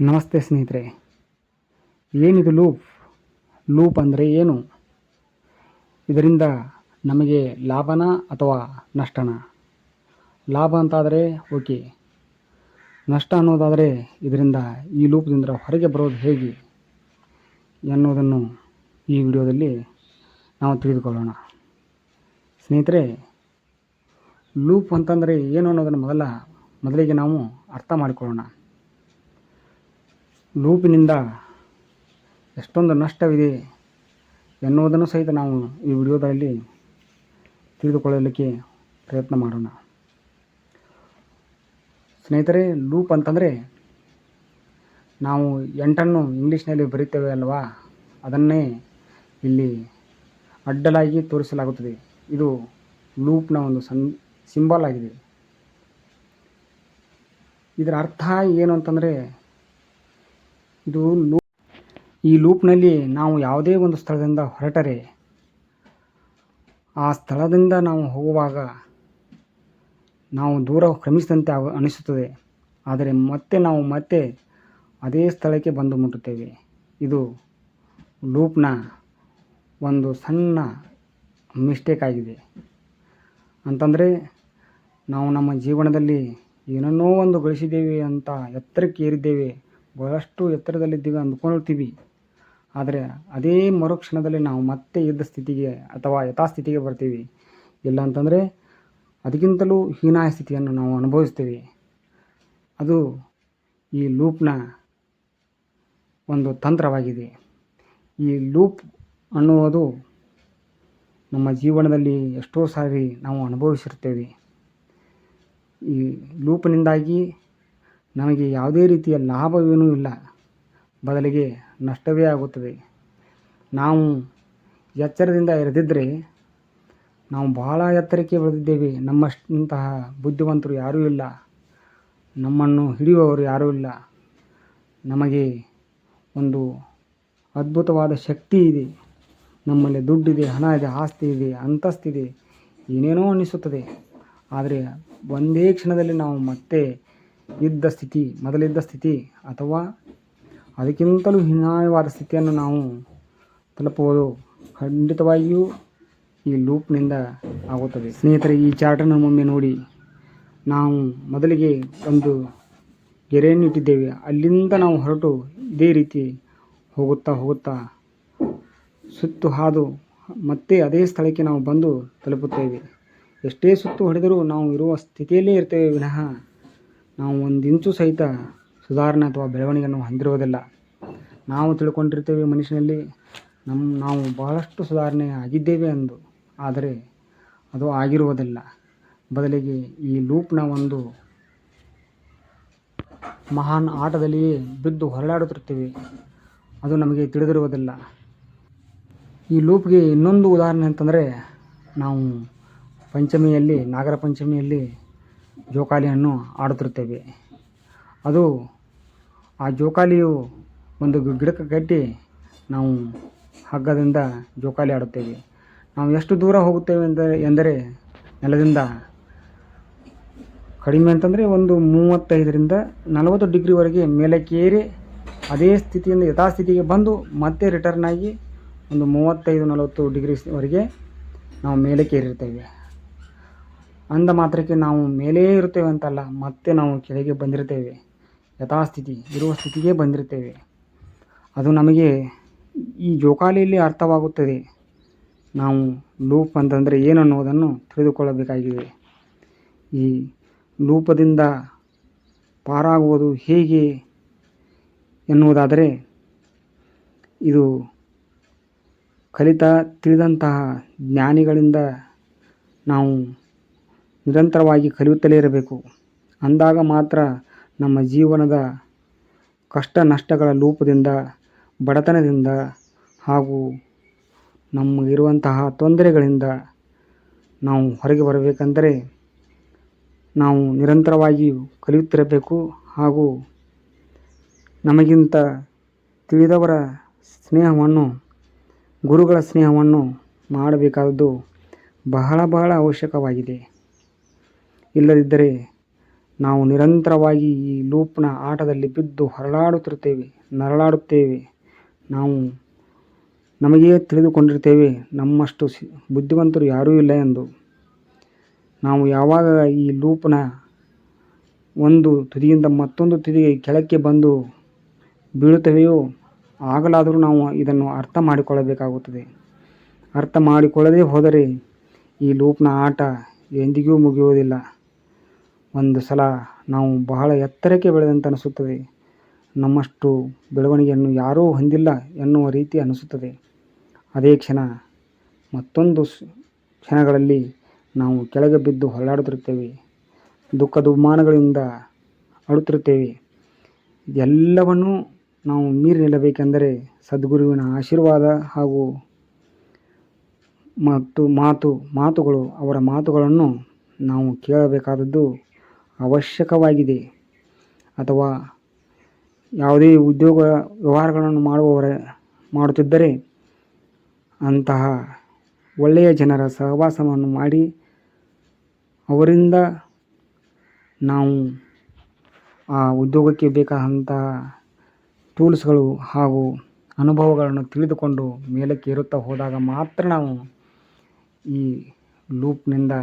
ನಮಸ್ತೆ ಸ್ನೇಹಿತರೆ. ಏನಿದು ಲೂಪ್? ಲೂಪ್ ಅಂದರೆ ಏನು? ಇದರಿಂದ ನಮಗೆ ಲಾಭನ ಅಥವಾ ನಷ್ಟನ? ಲಾಭ ಅಂತಾದರೆ ಓಕೆ. ನಷ್ಟ ಅನ್ನೋದಾದರೆ ಇದರಿಂದ ಈ ಲೂಪ್ದಿಂದ ಹೊರಗೆ ಬರೋದು ಹೇಗೆ ಎನ್ನುವುದನ್ನು ಈ ವಿಡಿಯೋದಲ್ಲಿ ನಾವು ತಿಳಿದುಕೊಳ್ಳೋಣ. ಸ್ನೇಹಿತರೆ, ಲೂಪ್ ಅಂತಂದರೆ ಏನು ಅನ್ನೋದನ್ನು ಮೊದಲ, ಮೊದಲಿಗೆ ನಾವು ಅರ್ಥ ಮಾಡಿಕೊಳ್ಳೋಣ. ಲೂಪಿನಿಂದ ಎಷ್ಟೊಂದು ನಷ್ಟವಿದೆ ಎನ್ನುವುದನ್ನು ಸಹಿತ ನಾವು ಈ ವಿಡಿಯೋದಲ್ಲಿ ತಿಳಿದುಕೊಳ್ಳಲಿಕ್ಕೆ ಪ್ರಯತ್ನ ಮಾಡೋಣ. ಸ್ನೇಹಿತರೆ, ಲೂಪ್ ಅಂತಂದರೆ ನಾವು ಎಂಟನ್ನು ಇಂಗ್ಲೀಷ್ನಲ್ಲಿ ಬರೀತೇವೆ ಅಲ್ವಾ? ಅದನ್ನೇ ಇಲ್ಲಿ ಅಡ್ಡಲಾಗಿ ತೋರಿಸಲಾಗುತ್ತದೆ. ಇದು ಲೂಪ್ನ ಒಂದು ಸನ್, ಸಿಂಬಲ್ ಆಗಿದೆ. ಇದರ ಅರ್ಥ ಏನು ಅಂತಂದರೆ ಇದು ಲೂಪ್ ಈ ಲೂಪ್ನಲ್ಲಿ ನಾವು ಯಾವುದೇ ಒಂದು ಸ್ಥಳದಿಂದ ಹೊರಟರೆ, ಆ ಸ್ಥಳದಿಂದ ನಾವು ಹೋಗುವಾಗ ನಾವು ದೂರ ಕ್ರಮಿಸಿದಂತೆ ಅನಿಸುತ್ತದೆ. ಆದರೆ ಮತ್ತೆ ನಾವು ಮತ್ತೆ ಅದೇ ಸ್ಥಳಕ್ಕೆ ಬಂದು ಮುಟ್ಟುತ್ತೇವೆ. ಇದು ಲೂಪ್ನ ಒಂದು ಸಣ್ಣ ಮಿಸ್ಟೇಕ್ ಆಗಿದೆ. ಅಂತಂದರೆ ನಾವು ನಮ್ಮ ಜೀವನದಲ್ಲಿ ಏನನ್ನೋ ಒಂದು ಗಳಿಸಿದ್ದೇವೆ ಅಂತ ಎತ್ತರಕ್ಕೆ ಏರಿದ್ದೇವೆ ಬಹಳಷ್ಟು ಎತ್ತರದಲ್ಲಿದ್ದೀವಿ ಅಂದ್ಕೊಳ್ತೀವಿ. ಆದರೆ ಅದೇ ಮರುಕ್ಷಣದಲ್ಲಿ ನಾವು ಮತ್ತೆ ಇದ್ದ ಸ್ಥಿತಿಗೆ ಅಥವಾ ಯಥಾಸ್ಥಿತಿಗೆ ಬರ್ತೀವಿ. ಇಲ್ಲ ಅಂತಂದರೆ ಅದಕ್ಕಿಂತಲೂ ಹೀನಾಯ ಸ್ಥಿತಿಯನ್ನು ನಾವು ಅನುಭವಿಸ್ತೀವಿ. ಅದು ಈ ಲೂಪ್ನ ಒಂದು ತಂತ್ರವಾಗಿದೆ. ಈ ಲೂಪ್ ಅನ್ನುವುದು ನಮ್ಮ ಜೀವನದಲ್ಲಿ ಎಷ್ಟೋ ಸಾರಿ ನಾವು ಅನುಭವಿಸಿರ್ತೇವೆ ಈ ಲೂಪ್ನಿಂದಾಗಿ ನಮಗೆ ಯಾವುದೇ ರೀತಿಯ ಲಾಭವೇನೂ ಇಲ್ಲ. ಬದಲಿಗೆ ನಷ್ಟವೇ ಆಗುತ್ತದೆ. ನಾವು ಎಚ್ಚರದಿಂದ ಇರದಿದ್ದರೆ ನಾವು ಬಹಳ ಎತ್ತರಕ್ಕೆ ಬೆಳೆದಿದ್ದೇವೆ ನಮ್ಮಷ್ಟಂತಹ ಬುದ್ಧಿವಂತರು ಯಾರೂ ಇಲ್ಲ. ನಮ್ಮನ್ನು ಹಿಡಿಯುವವರು ಯಾರೂ ಇಲ್ಲ. ನಮಗೆ ಒಂದು ಅದ್ಭುತವಾದ ಶಕ್ತಿ ಇದೆ. ನಮ್ಮಲ್ಲಿ ದುಡ್ಡಿದೆ ಹಣ ಇದೆ ಆಸ್ತಿ ಇದೆ, ಅಂತಸ್ತಿದೆ, ಏನೇನೋ ಅನ್ನಿಸುತ್ತದೆ. ಆದರೆ ಒಂದೇ ಕ್ಷಣದಲ್ಲಿ ನಾವು ಮತ್ತೆ ಇದ್ದ ಸ್ಥಿತಿ, ಮೊದಲಿದ್ದ ಸ್ಥಿತಿ ಅಥವಾ ಅದಕ್ಕಿಂತಲೂ ಹೀನಾಯವಾದ ಸ್ಥಿತಿಯನ್ನು ನಾವು ತಲುಪುವುದು ಖಂಡಿತವಾಗಿಯೂ ಈ ಲೂಪ್ನಿಂದ ಆಗುತ್ತದೆ. ಸ್ನೇಹಿತರೆ, ಈ ಚಾರ್ಟನ್ನು ಒಮ್ಮೆ ನೋಡಿ. ನಾವು ಮೊದಲಿಗೆ ಒಂದು ಗೆರೆಯನ್ನು ಇಟ್ಟಿದ್ದೇವೆ. ಅಲ್ಲಿಂದ ನಾವು ಹೊರಟು ಇದೇ ರೀತಿ ಹೋಗುತ್ತಾ ಹೋಗುತ್ತಾ ಸುತ್ತು ಹಾದು ಮತ್ತೆ ಅದೇ ಸ್ಥಳಕ್ಕೆ ನಾವು ಬಂದು ತಲುಪುತ್ತೇವೆ. ಎಷ್ಟೇ ಸುತ್ತು ಹೊಡೆದರೂ ನಾವು ಇರುವ ಸ್ಥಿತಿಯಲ್ಲೇ ಇರ್ತೇವೆ. ವಿನಃ ನಾವು ಒಂದು ಇಂಚು ಸಹಿತ ಸುಧಾರಣೆ ಅಥವಾ ಬೆಳವಣಿಗೆಯನ್ನು ಹೊಂದಿರುವುದಿಲ್ಲ. ನಾವು ತಿಳ್ಕೊಂಡಿರ್ತೇವೆ ಮನುಷ್ಯನಲ್ಲಿ ನಮ್ಮ ನಾವು ಬಹಳಷ್ಟು ಸುಧಾರಣೆ ಆಗಿದ್ದೇವೆ ಎಂದು. ಆದರೆ ಅದು ಆಗಿರುವುದಿಲ್ಲ. ಬದಲಿಗೆ ಈ ಲೂಪ್ನ ಒಂದು ಮಹಾನ್ ಆಟದಲ್ಲಿಯೇ ಬಿದ್ದು ಹೊರಳಾಡುತ್ತಿರ್ತೀವಿ ಅದು ನಮಗೆ ತಿಳಿದಿರುವುದಿಲ್ಲ. ಈ ಲೂಪ್ಗೆ ಇನ್ನೊಂದು ಉದಾಹರಣೆ ಅಂತಂದರೆ ನಾವು ಪಂಚಮಿಯಲ್ಲಿ, ನಾಗರ ಪಂಚಮಿಯಲ್ಲಿ ಜೋಕಾಲಿಯನ್ನು ಆಡುತ್ತಿರುತ್ತೇವೆ. ಅದು ಆ ಜೋಕಾಲಿಯು ಒಂದು ಗಿಡಕ್ಕೆ ಕಟ್ಟಿ ನಾವು ಹಗ್ಗದಿಂದ ಜೋಕಾಲಿ ಆಡುತ್ತೇವೆ. ನಾವು ಎಷ್ಟು ದೂರ ಹೋಗುತ್ತೇವೆ ಎಂದರೆ ಎಂದರೆ ನೆಲದಿಂದ ಕಡಿಮೆ ಅಂತಂದರೆ ಒಂದು ಮೂವತ್ತೈದರಿಂದ ನಲವತ್ತು ಡಿಗ್ರಿವರೆಗೆ ಮೇಲಕ್ಕೇರಿ ಅದೇ ಸ್ಥಿತಿಯಿಂದ ಯಥಾಸ್ಥಿತಿಗೆ ಬಂದು ಮತ್ತೆ ರಿಟರ್ನ್ ಆಗಿ ಒಂದು ಮೂವತ್ತೈದು ನಲವತ್ತು ಡಿಗ್ರಿವರೆಗೆ ನಾವು ಮೇಲಕ್ಕೆ ಏರಿರ್ತೇವೆ ಅಂದ ಮಾತ್ರಕ್ಕೆ ನಾವು ಮೇಲೇ ಇರುತ್ತೇವೆ ಅಂತಲ್ಲ, ಮತ್ತೆ ನಾವು ಕೆಳಗೆ ಬಂದಿರ್ತೇವೆ ಯಥಾಸ್ಥಿತಿ, ಇರುವ ಸ್ಥಿತಿಗೆ ಬಂದಿರ್ತೇವೆ ಅದು ನಮಗೆ ಈ ಜೋಕಾಲಿಯಲ್ಲಿ ಅರ್ಥವಾಗುತ್ತದೆ. ನಾವು ಲೂಪ್ ಅಂತಂದರೆ ಏನು ಅನ್ನೋದನ್ನು ತಿಳಿದುಕೊಳ್ಳಬೇಕಾಗಿದೆ. ಈ ಲೂಪದಿಂದ ಪಾರಾಗುವುದು ಹೇಗೆ ಎನ್ನುವುದಾದರೆ, ಇದು ಕಲಿತ ತಿಳಿದಂತಹ ಜ್ಞಾನಿಗಳಿಂದ ನಾವು ನಿರಂತರವಾಗಿ ಕಲಿಯುತ್ತಲೇ ಇರಬೇಕು. ಅಂದಾಗ ಮಾತ್ರ ನಮ್ಮ ಜೀವನದ ಕಷ್ಟ ನಷ್ಟಗಳ ಲೂಪದಿಂದ, ಬಡತನದಿಂದ ಹಾಗೂ ನಮಗಿರುವಂತಹ ತೊಂದರೆಗಳಿಂದ ನಾವು ಹೊರಗೆ ಬರಬೇಕೆಂದರೆ ನಾವು ನಿರಂತರವಾಗಿ ಕಲಿಯುತ್ತಿರಬೇಕು ಹಾಗೂ ನಮಗಿಂತ ತಿಳಿದವರ ಸ್ನೇಹವನ್ನು, ಗುರುಗಳ ಸ್ನೇಹವನ್ನು ಮಾಡಬೇಕಾದದ್ದು ಬಹಳ ಬಹಳ ಅವಶ್ಯಕವಾಗಿದೆ. ಇಲ್ಲದಿದ್ದರೆ ನಾವು ನಿರಂತರವಾಗಿ ಈ ಲೂಪ್ನ ಆಟದಲ್ಲಿ ಬಿದ್ದು ಹೊರಳಾಡುತ್ತಿರುತ್ತೇವೆ, ನರಳಾಡುತ್ತೇವೆ. ನಾವು ನಮಗೇ ತಿಳಿದುಕೊಂಡಿರ್ತೇವೆ ನಮ್ಮಷ್ಟು ಬುದ್ಧಿವಂತರು ಯಾರೂ ಇಲ್ಲ ಎಂದು. ನಾವು ಯಾವಾಗ ಈ ಲೂಪ್ನ ಒಂದು ತುದಿಯಿಂದ ಮತ್ತೊಂದು ತುದಿಗೆ ಕೆಳಕ್ಕೆ ಬಂದು ಬೀಳುತ್ತವೆಯೋ, ಆಗಲಾದರೂ ನಾವು ಇದನ್ನು ಅರ್ಥ ಮಾಡಿಕೊಳ್ಳಬೇಕಾಗುತ್ತದೆ. ಅರ್ಥ ಮಾಡಿಕೊಳ್ಳದೇ ಹೋದರೆ ಈ ಲೂಪ್ನ ಆಟ ಎಂದಿಗೂ ಮುಗಿಯುವುದಿಲ್ಲ. ಒಂದು ಸಲ ನಾವು ಬಹಳ ಎತ್ತರಕ್ಕೆ ಬೆಳೆದಂತೆ ಅನಿಸುತ್ತದೆ. ನಮ್ಮಷ್ಟು ಬೆಳವಣಿಗೆಯನ್ನು ಯಾರೂ ಹೊಂದಿಲ್ಲ ಎನ್ನುವ ರೀತಿ ಅನಿಸುತ್ತದೆ. ಅದೇ ಕ್ಷಣ, ಮತ್ತೊಂದು ಕ್ಷಣಗಳಲ್ಲಿ ನಾವು ಕೆಳಗೆ ಬಿದ್ದು ಹೊರಳಾಡುತ್ತಿರುತ್ತೇವೆ ದುಃಖ ದುಮ್ಮಾನಗಳಿಂದ ಅಳುತ್ತಿರುತ್ತೇವೆ. ಎಲ್ಲವನ್ನೂ ನಾವು ಮೀರಿ ನಿಲ್ಲಬೇಕೆಂದರೆ ಸದ್ಗುರುವಿನ ಆಶೀರ್ವಾದ ಹಾಗೂ ಮತ್ತು ಮಾತು, ಮಾತುಗಳು, ಅವರ ಮಾತುಗಳನ್ನು ನಾವು ಕೇಳಬೇಕಾದದ್ದು ಅವಶ್ಯಕವಾಗಿದೆ. ಅಥವಾ ಯಾವುದೇ ಉದ್ಯೋಗ ವ್ಯವಹಾರಗಳನ್ನು ಮಾಡುವವರ, ಮಾಡುತ್ತಿದ್ದರೆ ಅಂತಹ ಒಳ್ಳೆಯ ಜನರ ಸಹವಾಸವನ್ನು ಮಾಡಿ ಅವರಿಂದ ನಾವು ಆ ಉದ್ಯೋಗಕ್ಕೆ ಬೇಕಾದಂತಹ ಟೂಲ್ಸ್ಗಳು ಹಾಗೂ ಅನುಭವಗಳನ್ನು ತಿಳಿದುಕೊಂಡು ಮೇಲಕ್ಕೆ ಏರುತ್ತಾ ಹೋದಾಗ ಮಾತ್ರ ನಾವು ಈ ಲೂಪ್ನಿಂದ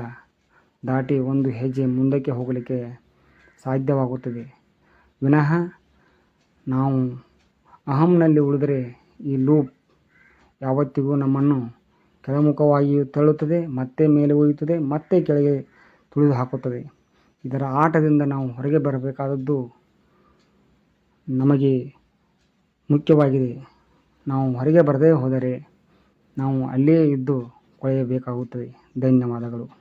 ದಾಟಿ ಒಂದು ಹೆಜ್ಜೆ ಮುಂದಕ್ಕೆ ಹೋಗಲಿಕ್ಕೆ ಸಾಧ್ಯವಾಗುತ್ತದೆ. ವಿನಃ ನಾವು ಅಹಂನಲ್ಲಿ ಉಳಿದರೆ ಈ ಲೂಪ್ ಯಾವತ್ತಿಗೂ ನಮ್ಮನ್ನು ಕೆಳಮುಖವಾಗಿ ತಳ್ಳುತ್ತದೆ, ಮತ್ತೆ ಮೇಲೆ ಒಯ್ಯುತ್ತದೆ, ಮತ್ತೆ ಕೆಳಗೆ ತುಳಿದು ಹಾಕುತ್ತದೆ ಇದರ ಆಟದಿಂದ ನಾವು ಹೊರಗೆ ಬರಬೇಕಾದದ್ದು ನಮಗೆ ಮುಖ್ಯವಾಗಿದೆ. ನಾವು ಹೊರಗೆ ಬರದೇ ಹೋದರೆ ನಾವು ಅಲ್ಲಿಯೇ ಇದ್ದು ಕೊಳೆಯಬೇಕಾಗುತ್ತದೆ. ಧನ್ಯವಾದಗಳು.